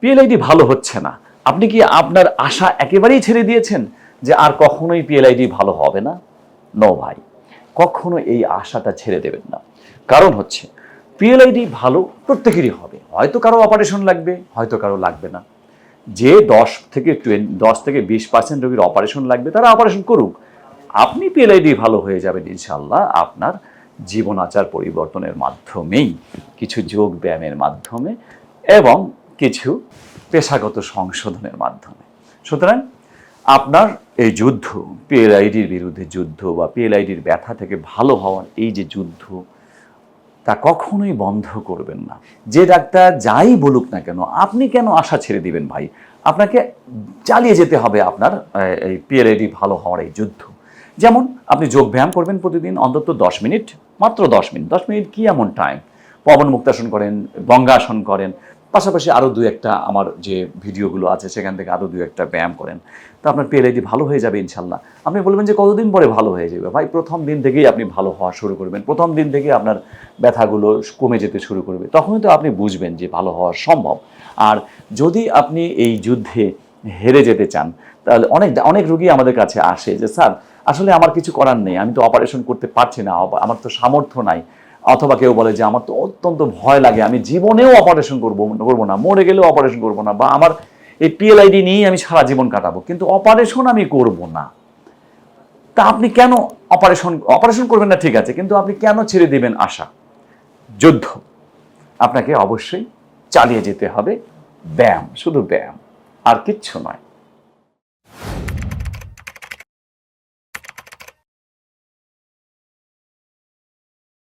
PLID ভালো হচ্ছে না। আপনি কি আপনার আশা একেবারেই ছেড়ে দিয়েছেন যে আর কখনোই পিএলআইডি ভালো হবে না? নো ভাই, কখনো এই আশাটা ছেড়ে দেবেন না। কারণ হচ্ছে পিএলআইডি ভালো প্রত্যেকেরই হবে। হয়তো কারও অপারেশন লাগবে, হয়তো কারও লাগবে না। যে দশ থেকে টোয়েন দশ থেকে বিশ পার্সেন্ট রোগীর অপারেশন লাগবে, তারা অপারেশন করুক। আপনি পিএলআইডি ভালো হয়ে যাবেন ইনশাল্লাহ আপনার জীবন আচার পরিবর্তনের মাধ্যমেই, কিছু যোগ ব্যায়ামের মাধ্যমে এবং কিছু পেশাগত সংশোধনের মাধ্যমে। সুতরাং আপনার এই যুদ্ধ পিএলআইডির বিরুদ্ধে যুদ্ধ বা পিএলআইডির ব্যথা থেকে ভালো হওয়ার এই যে যুদ্ধ, তা কখনোই বন্ধ করবেন না। যে ডাক্তার যাই বলুক না কেন, আপনি কেন আশা ছেড়ে দিবেন ভাই? আপনাকে চালিয়ে যেতে হবে আপনার এই পিএলআইডি ভালো হওয়ার এই যুদ্ধ। যেমন আপনি যোগব্যায়াম করবেন প্রতিদিন, অন্তত দশ মিনিট, মাত্র দশ মিনিট দশ মিনিট কি এমন টাইম পবন মুক্তাসন করেন বঙ্গাসন করেন পাশাপাশি আরও দু একটা আমার যে ভিডিওগুলো আছে, সেখান থেকে আরও দু একটা ব্যায়াম করেন। তো আপনার পিএলআইডি ভালো হয়ে যাবে ইনশাল্লাহ। আপনি বলবেন যে কতদিন পরে ভালো হয়ে যাবে? ভাই, প্রথম দিন থেকেই আপনি ভালো হওয়া শুরু করবেন। প্রথম দিন থেকে আপনার ব্যথাগুলো কমে যেতে শুরু করবে। তখনই তো আপনি বুঝবেন যে ভালো হওয়া সম্ভব। আর যদি আপনি এই যুদ্ধে হেরে যেতে চান, তাহলে অনেক অনেক রুগী আমাদের কাছে আসে যে, স্যার, আসলে আমার কিছু করার নেই। আমি তো অপারেশন করতে পারছি না। আমার তো সামর্থ্য নাই। অথবা কেউ বলে যে, আমার তো অত্যন্ত ভয় লাগে, আমি জীবনেও অপারেশন করব করব না, মরে গেলেও অপারেশন করব না, বা আমার এই পিএলআইডি নিয়েই আমি সারা জীবন কাটাবো, কিন্তু অপারেশন আমি করব না। তা আপনি কেন অপারেশন অপারেশন করবেন না? ঠিক আছে, কিন্তু আপনি কেন ছেড়ে দেবেন আশা? যুদ্ধ। আপনাকে অবশ্যই চালিয়ে যেতে হবে। ব্যায়াম, শুধু ব্যায়াম, আর কিচ্ছু নয়।